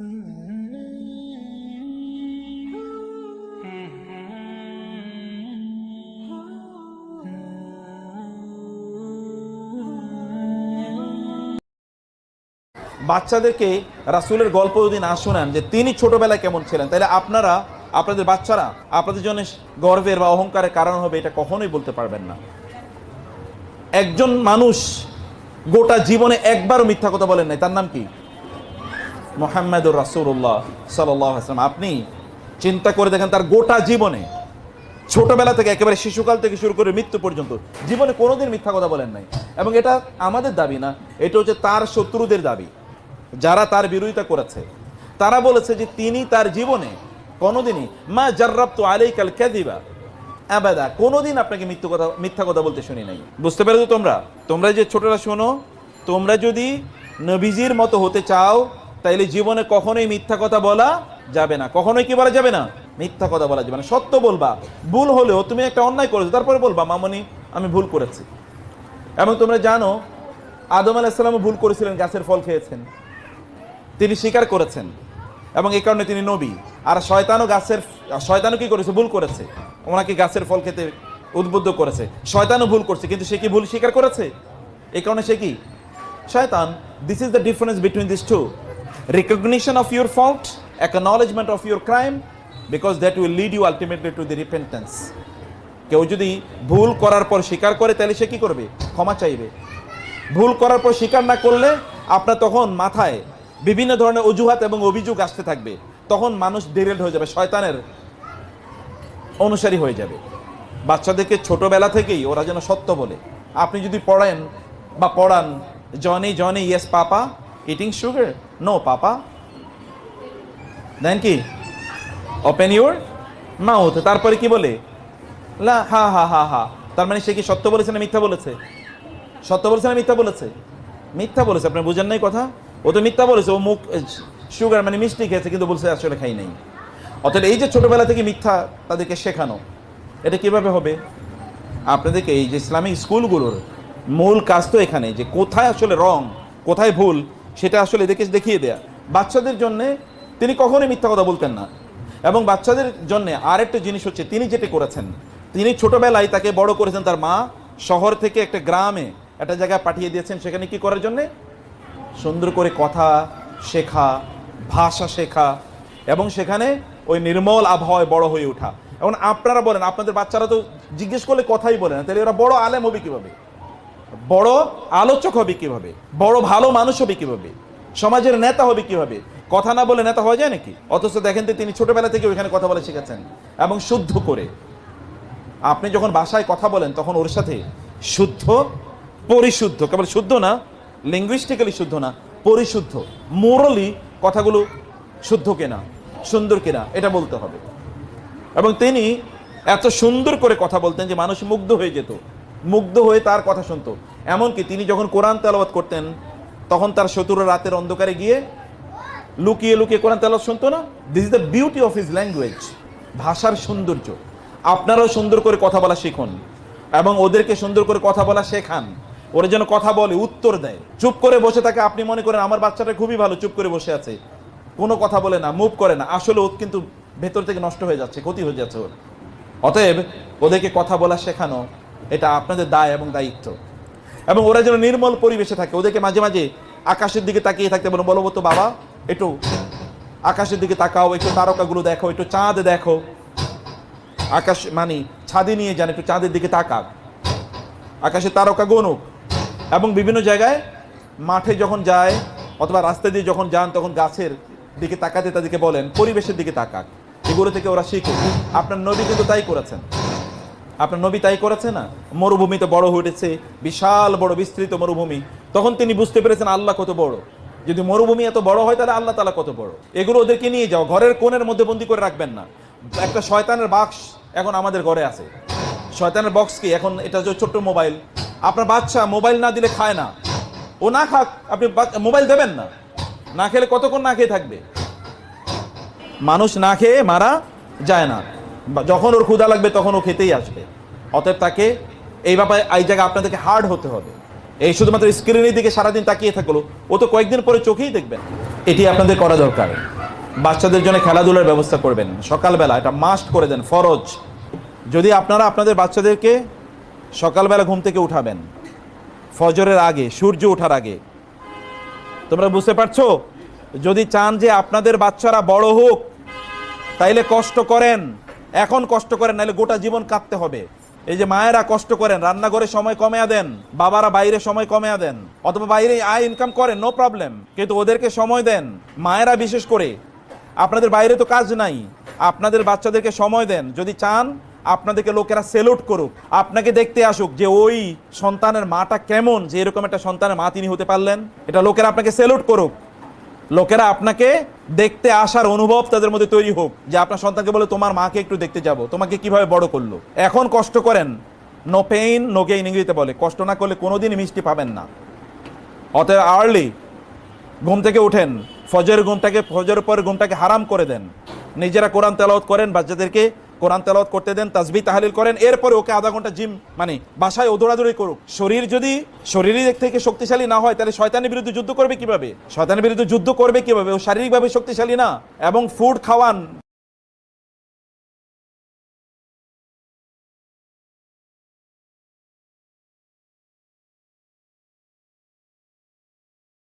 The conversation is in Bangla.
বাচ্চাদেরকে রাসূলের গল্প যদি না শোনান যে তিনি ছোটবেলায় কেমন ছিলেন, তাহলে আপনারা, আপনাদের বাচ্চারা, আপনাদের জন্য গর্বের বা অহংকারের কারণ হবে এটা কখনোই বলতে পারবেন না। একজন মানুষ গোটা জীবনে একবারও মিথ্যা কথা বলেন নাই, তার নাম কি? মোহাম্মদুর রাসূলুল্লাহ সাল্লাল্লাহু আলাইহি ওয়াসাল্লাম। আপনি চিন্তা করে দেখেন তার গোটা জীবনে, ছোটবেলা থেকে একেবারে শিশুকাল থেকে শুরু করে মৃত্যু পর্যন্ত, জীবনে কোনোদিন মিথ্যা কথা বলেন নাই। এবং এটা আমাদের দাবি না, এটা হচ্ছে তার শত্রুদের দাবি। যারা তার বিরোধিতা করেছে, তারা বলেছে যে তিনি তার জীবনে কোনোদিনই, মা জার্রাব তো আলাইকাল ক্যাদিবা আবাদা, কোনোদিন আপনাকে মৃত্যু কথা, মিথ্যা কথা বলতে শুনি নাই। বুঝতে পেরেছ তোমরা? তোমরা যে ছোটরা শোনো, তোমরা যদি নবীজির মতো হতে চাও তাইলে জীবনে কখনোই মিথ্যা কথা বলা যাবে না। কখনোই কি বলা যাবে না? মিথ্যা কথা বলা যাবে না। সত্য বলবা। ভুল হলেও তুমি একটা অন্যায় করেছ, তারপরে বলবা, মামনি, আমি ভুল করেছি। এবং তোমরা জানো, আদম আলাহিসাল্লামও ভুল করেছিলেন, গাছের ফল খেয়েছেন। তিনি স্বীকার করেছেন। এবং এই কারণে তিনি নবী। আর শয়তানও গাছের, শয়তানও কি করেছে? ভুল করেছে। ওনাকে গাছের ফল খেতে উদ্বুদ্ধ করেছে। শয়তানও ভুল করছে, কিন্তু সে কি ভুল স্বীকার করেছে? এই কারণে সে কি? শয়তান this is the difference between this two recognition of your fault acknowledgement of your crime because that will lead you ultimately to the repentance কেউ যদি ভুল করার পর স্বীকার করে, তাহলে সে কি করবে? ক্ষমা চাইবে। ভুল করার পর স্বীকার না করলে আপনার তখন মাথায় বিভিন্ন ধরনের অজুহাত এবং অভিযোগ আসতে থাকবে। তখন মানুষ ডিরেল্ড হয়ে যাবে, শয়তানের অনুসারী হয়ে যাবে। বাচ্চাদেরকে ছোটবেলা থেকেই ওরা যেন সত্য বলে। আপনি যদি পড়েন বা পড়ান Johnny Johnny yes papa eating sugar no papa then কি? ওপেন ইউর মাউথ তারপরে কি বলে? হা হা হা হা। তার মানে সে কি সত্য বলেছে না মিথ্যা বলেছে? সত্য বলেছে না মিথ্যা বলেছে? মিথ্যা বলেছে। আপনি বুঝেন নাই কথা? ও তো মিথ্যা বলেছে। ও মুখ সুগার মানে মিষ্টি খেয়েছে, কিন্তু বলছে আসলে খাই নাই। অর্থাৎ এই যে ছোটবেলা থেকে মিথ্যা তাদেরকে শেখানো, এটা কীভাবে হবে? আপনাদেরকে এই যে ইসলামিক স্কুলগুলোর মূল কাজ তো এখানে যে কোথায় আসলে রং, কোথায় ভুল সেটা আসলে এদেরকে দেখিয়ে দেয়া। বাচ্চাদের জন্যে তিনি কখনোই মিথ্যা কথা বলতেন না। এবং বাচ্চাদের জন্য আরেকটা জিনিস হচ্ছে, তিনি যেটা করেছেন, তিনি ছোটবেলায় তাকে বড় করেছেন তার মা শহর থেকে একটা গ্রামে একটা জায়গায় পাঠিয়ে দিয়েছেন, সেখানে কি করার জন্যে? সুন্দর করে কথা শেখা, ভাষা শেখা এবং সেখানে ওই নির্মল আবহাওয়ায় বড় হয়ে ওঠা। এখন আপনারা বলেন, আপনাদের বাচ্চারা তো জিজ্ঞেস করলে কথাই বলে না, তাহলে ওরা বড় আলেম হবে কীভাবে? বড় আলোচক হবে কীভাবে? বড় ভালো মানুষ হবে কীভাবে? সমাজের নেতা হবে কীভাবে? কথা না বলে নেতা হওয়া যায় নাকি? অথচ দেখেন তো তিনি ছোটবেলা থেকে ওইখানে কথা বলে শিখেছেন এবং শুদ্ধ করে। আপনি যখন বাসায় কথা বলেন, তখন ওর সাথে শুদ্ধ, পরিশুদ্ধ, কেবল শুদ্ধ না লিঙ্গুইস্টিক্যালি শুদ্ধ না, পরিশুদ্ধ মোরালি কথাগুলো শুদ্ধ কেনা, সুন্দর কেনা, এটা বলতে হবে। এবং তিনি এত সুন্দর করে কথা বলতেন যে মানুষ মুগ্ধ হয়ে যেত। মুগ্ধ হয়ে তার কথা শুনতো। এমনকি তিনি যখন কোরআন তেলাওয়াত করতেন, তখন তার শত্রুরা রাতের অন্ধকারে গিয়ে লুকিয়ে লুকিয়ে কোরআন তেলাওয়াত শুনতো না? This is the beauty of his language ভাষার সৌন্দর্য। আপনারাও সুন্দর করে কথা বলা শিখুন এবং ওদেরকে সুন্দর করে কথা বলা শেখান। ওরা যেন কথা বলে, উত্তর দেয়। চুপ করে বসে থাকে, আপনি মনে করেন আমার বাচ্চাটা খুবই ভালো, চুপ করে বসে আছে। কোনো কথা বলে না মুভ করে না। আসলে ও কিন্তু ভেতর থেকে নষ্ট হয়ে যাচ্ছে, ক্ষতি হয়ে যাচ্ছে ওর। অতএব ওদেরকে কথা বলা শেখানো এটা আপনাদের দায় এবং দায়িত্ব। এবং ওরা যেন নির্মল পরিবেশে থাকে, ওদেরকে মাঝে মাঝে আকাশের দিকে তাকিয়ে থাকতে বলো বলো তো বাবা, একটু আকাশের দিকে তাকাও, একটু তারকাগুলো দেখো, একটু চাঁদ দেখো। আকাশ মানে ছাদে নিয়ে যান, একটু চাঁদের দিকে তাকাক। আকাশে তারকা গনুক এবং বিভিন্ন জায়গায় মাঠে যখন যায় অথবা রাস্তা দিয়ে যখন যান, তখন গাছের দিকে তাকাতে তাদেরকে বলেন, পরিবেশের দিকে তাকাক। এগুলো থেকে ওরা শিখুক। আপনার নবী কিন্তু তাই করেছেন। আপনার নবী তাই করেছে না? মরুভূমিতে বড় উঠেছে, বিশাল বড় বিস্তৃত মরুভূমি। তখন তিনি বুঝতে পেরেছেন আল্লাহ কত বড়। যদি মরুভূমি এত বড় হয়, তাহলে আল্লাহ তালা কত বড়। এগুলো ওদেরকে নিয়ে যাও, ঘরের কোণের মধ্যে বন্দি করে রাখবেন না। একটা শয়তানের বাক্স এখন আমাদের ঘরে আছে। শয়তানের বক্স কি? এখন এটা যে ছোট্ট মোবাইল আপনার বাচ্চা মোবাইল না দিলে খায় না। ও না খাক, আপনি মোবাইল দেবেন না। না খেলে কতক্ষণ না খেয়ে থাকবে? মানুষ না খেয়ে মারা যায় না। বা যখন ওর ক্ষুধা লাগবে তখন ও খেতেই আসবে। অতএব তাকে এই ব্যাপারে এই জায়গায় আপনাদেরকে হার্ড হতে হবে। এই শুধুমাত্র স্ক্রিনের দিকে সারাদিন তাকিয়ে থাকল। ও তো কয়েকদিন পরে চোখেই দেখবেন এটি আপনাদের করা দরকার। বাচ্চাদের জন্য খেলাধুলার ব্যবস্থা করবেন। সকালবেলা এটা মাস্ট করে দেন, ফরজ। যদি আপনারা আপনাদের বাচ্চাদেরকে সকালবেলা ঘুম থেকে উঠাবেন, ফজরের আগে, সূর্য ওঠার আগে, তোমরা বুঝতে পারছ? যদি চান যে আপনাদের বাচ্চারা বড় হোক, তাইলে কষ্ট করেন। এখন কষ্ট করেন, নাহলে গোটা জীবন কাঁদতে হবে। এই যে মায়েরা কষ্ট করেন, রান্নাঘরে সময় কমে দেন, বাবারা বাইরে সময় কমে দেন, অথবা বাইরে আয় ইনকাম করেন নো প্রবলেম কিন্তু ওদেরকে সময় দেন, মায়েরা বিশেষ করে, আপনাদের বাইরে তো কাজ নাই, আপনাদের বাচ্চাদেরকে সময় দেন, যদি চান, আপনাদেরকে লোকেরা সেলুট করুক, আপনাকে দেখতে আসুক যে ওই সন্তানের মাটা কেমন, যে এরকম একটা সন্তানের মা তিনি হতে পারলেন, এটা লোকেরা আপনাকে সেলুট করুক। লোকেরা আপনাকে দেখতে আসার অনুভব তাদের মধ্যে তৈরি হোক। যে আপনার সন্তানকে বলে, তোমার মাকে একটু দেখতে যাব। তোমাকে কীভাবে বড় করল? এখন কষ্ট করেন। নো পেইন নো গেইন ইংরেজিতে বলে। কষ্ট না করলে কোনোদিনই মিষ্টি পাবেন না। অতএব আর্লি ঘুম থেকে উঠেন। ফজরের ঘুমটাকে ফজরের পরে ঘুমটাকে হারাম করে দেন। নিজেরা কোরআন তেলাওয়াত করেন। বাচ্চাদেরকে কোরআন তেলাওয়াত করতে দেন তাজবি তাহালিল করেন, এরপরে ওকে আধা ঘণ্টা জিম মানে বাসায় ওদৌড়াদৌড়ি করুক। শরীর যদি, শরীরের দিক থেকে শক্তিশালী না হয়, তাহলে শয়তানের বিরুদ্ধে যুদ্ধ করবে কীভাবে? শয়তানের বিরুদ্ধে যুদ্ধ করবে কীভাবে? ও শারীরিকভাবে শক্তিশালী না? এবং ফুড খাওয়ান